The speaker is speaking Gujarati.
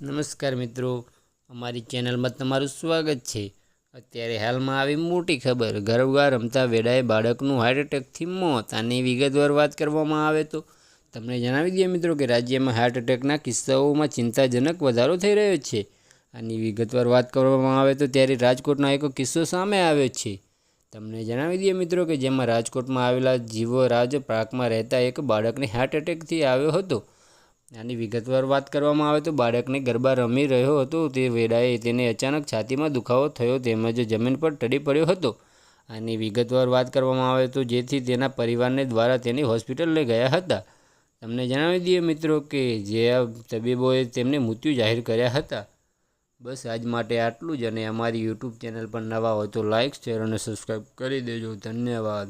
નમસ્કાર મિત્રો, અમારી ચેનલમાં તમારું સ્વાગત છે. અત્યારે હાલમાં આવી મોટી ખબર ગરબા રમતા વેડાએ બાળકનું હાર્ટ એટેકથી મોત, આની વિગતવાર વાત કરવામાં આવે તો તમને જણાવી દઈએ મિત્રો કે રાજ્યમાં હાર્ટ એટેકના કિસ્સાઓમાં ચિંતાજનક વધારો થઈ રહ્યો છે. આની વિગતવાર વાત કરવામાં આવે તો ત્યારે રાજકોટનો એક કિસ્સો સામે આવ્યો છે. તમને જણાવી દઈએ મિત્રો કે જેમાં રાજકોટમાં આવેલા જીવો રાજ પાર્કમાં રહેતા એક બાળકને હાર્ટ એટેકથી આવ્યો હતો. આની વિગતવાર વાત કરવામાં આવે તો બાળકને ગરબા રમી રહ્યો હતો. તે વેળાએ તેને અચાનક છાતીમાં દુખાવો થયો તેમજ જમીન પર ટડી પડ્યો હતો. આની વિગતવાર વાત કરવામાં આવે તો જેથી તેના પરિવારને દ્વારા તેની હોસ્પિટલ લઈ ગયા હતા. તમને જણાવી દઈએ મિત્રો કે જે તબીબોએ તેમને મૃત્યુ જાહેર કર્યા હતા. બસ આજ માટે આટલું જ અને અમારી યુટ્યુબ ચેનલ પર નવા હોય તો લાઇક શેર અને સબસ્ક્રાઈબ કરી દેજો. ધન્યવાદ.